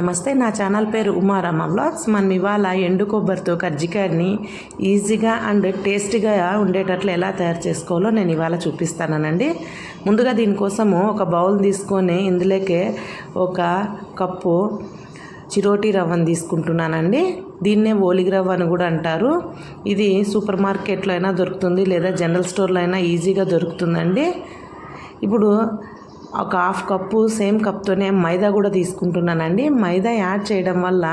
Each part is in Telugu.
నమస్తే నా ఛానల్ పేరు ఉమారమ్మ బ్లాగ్స్. మనం ఇవాళ ఎండు కొబ్బరితో కర్జికాయని ఈజీగా అండ్ టేస్టీగా ఉండేటట్లు ఎలా తయారు చేసుకోవాలో నేను ఇవాళ చూపిస్తానండి ముందుగా దీనికోసము ఒక బౌల్ తీసుకొని ఇందులోకే ఒక కప్పు చిరోటి రవ్వను తీసుకుంటున్నానండి. దీన్నే ఓలిగి రవ్వ అని కూడా అంటారు. ఇది సూపర్ మార్కెట్లో అయినా దొరుకుతుంది లేదా జనరల్ స్టోర్లో అయినా ఈజీగా దొరుకుతుందండి. ఇప్పుడు ఒక హాఫ్ కప్పు సేమ్ కప్తోనే మైదా కూడా తీసుకుంటున్నానండి. మైదా యాడ్ చేయడం వల్ల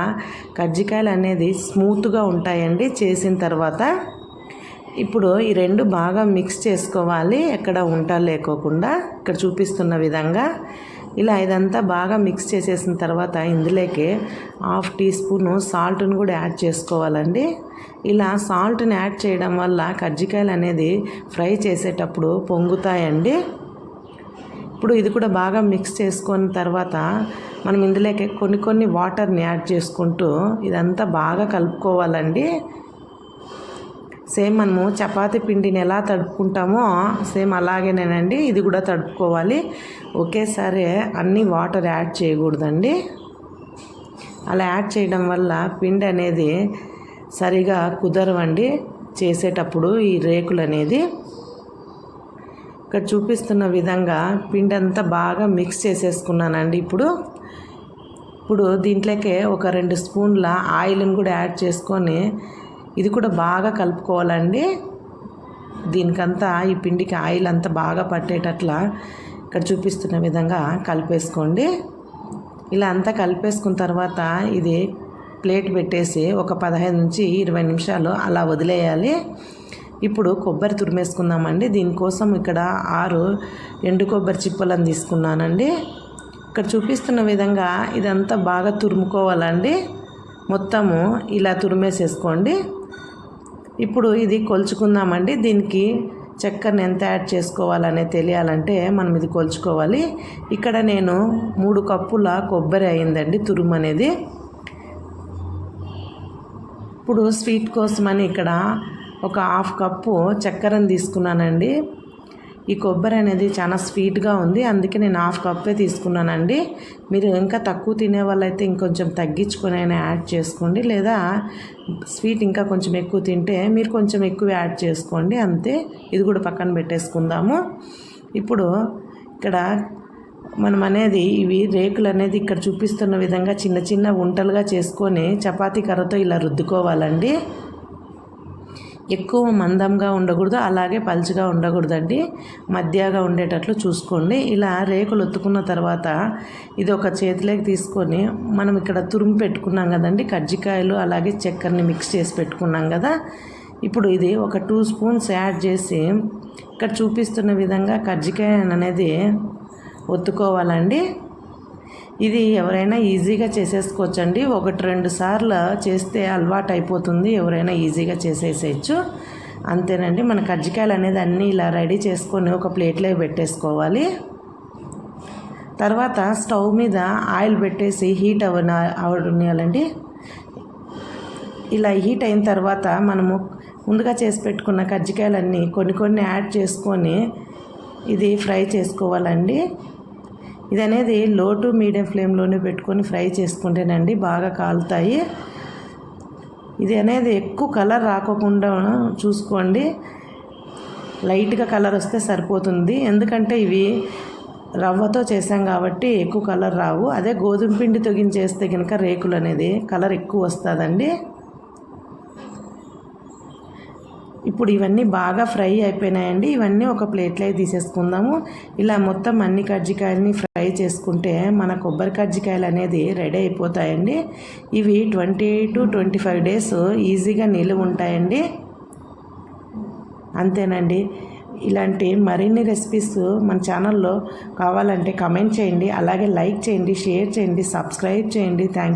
కజ్జికాయలు అనేది స్మూత్గా ఉంటాయండి చేసిన తర్వాత. ఇప్పుడు ఈ రెండు బాగా మిక్స్ చేసుకోవాలి ఎక్కడ ఉంట లేకోకుండా. ఇక్కడ చూపిస్తున్న విధంగా ఇలా ఇదంతా బాగా మిక్స్ చేసేసిన తర్వాత ఇందులోకి హాఫ్ టీ స్పూను సాల్ట్ని కూడా యాడ్ చేసుకోవాలండి. ఇలా సాల్ట్ని యాడ్ చేయడం వల్ల కజ్జికాయలు అనేది ఫ్రై చేసేటప్పుడు పొంగుతాయండి. ఇప్పుడు ఇది కూడా బాగా మిక్స్ చేసుకున్న తర్వాత మనం ఇందులోకి కొన్ని కొన్ని వాటర్ని యాడ్ చేసుకుంటూ ఇదంతా బాగా కలుపుకోవాలండి. సేమ్ మనము చపాతీ పిండిని ఎలా తడుపుకుంటామో సేమ్ అలాగేనేనండి. ఇది కూడా తడుపుకోవాలి. ఒకేసారి అన్ని వాటర్ యాడ్ చేయకూడదండి. అలా యాడ్ చేయడం వల్ల పిండి అనేది సరిగా కుదరవండి చేసేటప్పుడు ఈ రేకులు అనేది ఇక్కడ చూపిస్తున్న విధంగా పిండి అంతా బాగా మిక్స్ చేసేసుకున్నానండి ఇప్పుడు. ఇప్పుడు దీంట్లోకే ఒక రెండు స్పూన్ల ఆయిల్ని కూడా యాడ్ చేసుకొని ఇది కూడా బాగా కలుపుకోవాలండి. దీనికంతా ఈ పిండికి ఆయిల్ అంతా బాగా పట్టేటట్లా ఇక్కడ చూపిస్తున్న విధంగా కలిపేసుకోండి. ఇలా అంతా కలిపేసుకున్న తర్వాత ఇది ప్లేట్ పెట్టేసి ఒక పదహైదు నుంచి ఇరవై నిమిషాలు అలా వదిలేయాలి. ఇప్పుడు కొబ్బరి తురిమేసుకుందామండి. దీనికోసం ఇక్కడ ఆరు ఎండు కొబ్బరి చిప్పలను తీసుకున్నానండి. ఇక్కడ చూపిస్తున్న విధంగా ఇదంతా బాగా తురుముకోవాలండి. మొత్తము ఇలా తురిమేసేసుకోండి. ఇప్పుడు ఇది కొలుచుకుందామండి. దీనికి చక్కెరని ఎంత యాడ్ చేసుకోవాలనే తెలియాలంటే మనం ఇది కొలుచుకోవాలి. ఇక్కడ నేను మూడు కప్పుల కొబ్బరి అయిందండి తురుము అనేది ఇప్పుడు స్వీట్ కోసమని ఇక్కడ ఒక హాఫ్ కప్పు చక్కెరని తీసుకున్నానండి. ఈ కొబ్బరి అనేది చాలా స్వీట్గా ఉంది. అందుకే నేను హాఫ్ కప్పే తీసుకున్నానండి. మీరు ఇంకా తక్కువ తినే వాళ్ళైతే ఇంకొంచెం తగ్గించుకొని అయినా యాడ్ చేసుకోండి. లేదా స్వీట్ ఇంకా కొంచెం ఎక్కువ తింటే మీరు కొంచెం ఎక్కువ యాడ్ చేసుకోండి. అంతే. ఇది కూడా పక్కన పెట్టేసుకుందాము. ఇప్పుడు ఇక్కడ మనం అనేది ఇవి రేకులు అనేది ఇక్కడ చూపిస్తున్న విధంగా చిన్న చిన్న ఉంటలుగా చేసుకొని చపాతీ కర్రతో ఇలా రుద్దుకోవాలండి. ఎక్కువ మందంగా ఉండకూడదు అలాగే పలుచగా ఉండకూడదండి. మధ్యగా ఉండేటట్లు చూసుకోండి. ఇలా రేకులు ఒత్తుకున్న తర్వాత ఇది ఒక చేతిలోకి తీసుకొని మనం ఇక్కడ తురుము పెట్టుకున్నాం కదండి కజ్జికాయలు అలాగే చక్కెరని మిక్స్ చేసి పెట్టుకున్నాం కదా. ఇప్పుడు ఇది ఒక టూ స్పూన్స్ యాడ్ చేసి ఇక్కడ చూపిస్తున్న విధంగా కజ్జికాయ అనేది ఒత్తుకోవాలండి. ఇది ఎవరైనా ఈజీగా చేసేసుకోవచ్చండి. ఒకటి రెండు సార్లు చేస్తే అలవాటు అయిపోతుంది ఎవరైనా ఈజీగా చేసేసేయచ్చు. అంతేనండి. మన కజ్జికాయలు అనేది అన్నీ ఇలా రెడీ చేసుకొని ఒక ప్లేట్లో పెట్టేసుకోవాలి. తర్వాత స్టవ్ మీద ఆయిల్ పెట్టేసి హీట్ అవన అవనియాలండి. ఇలా హీట్ అయిన తర్వాత మనము ముందుగా చేసి పెట్టుకున్న కజ్జికాయలన్నీ కొన్ని కొన్ని యాడ్ చేసుకొని ఇది ఫ్రై చేసుకోవాలండి. ఇది అనేది లో టు మీడియం ఫ్లేమ్లోనే పెట్టుకొని ఫ్రై చేసుకుంటేనండి బాగా కాలుతాయి. ఇది అనేది ఎక్కువ కలర్ రాకోకుండా చూసుకోండి. లైట్గా కలర్ వస్తే సరిపోతుంది. ఎందుకంటే ఇవి రవ్వతో చేసాం కాబట్టి ఎక్కువ కలర్ రావు. అదే గోధుమ పిండి తొగించేస్తే కనుక రేకులు అనేది కలర్ ఎక్కువ వస్తుందండి. ఇప్పుడు ఇవన్నీ బాగా ఫ్రై అయిపోయినాయండి. ఇవన్నీ ఒక ప్లేట్లో తీసేసుకుందాము. ఇలా మొత్తం అన్ని కజ్జికాయలని ఫ్రై చేసుకుంటే మన కొబ్బరి కజ్జికాయలు అనేది రెడీ అయిపోతాయండి. ఇవి twenty two twenty five days ఈజీగా నిలువ ఉంటాయండి. అంతేనండి. ఇలాంటి మరిన్ని రెసిపీస్ మన ఛానల్లో కావాలంటే కమెంట్ చేయండి. అలాగే లైక్ చేయండి షేర్ చేయండి సబ్స్క్రైబ్ చేయండి. Thank you.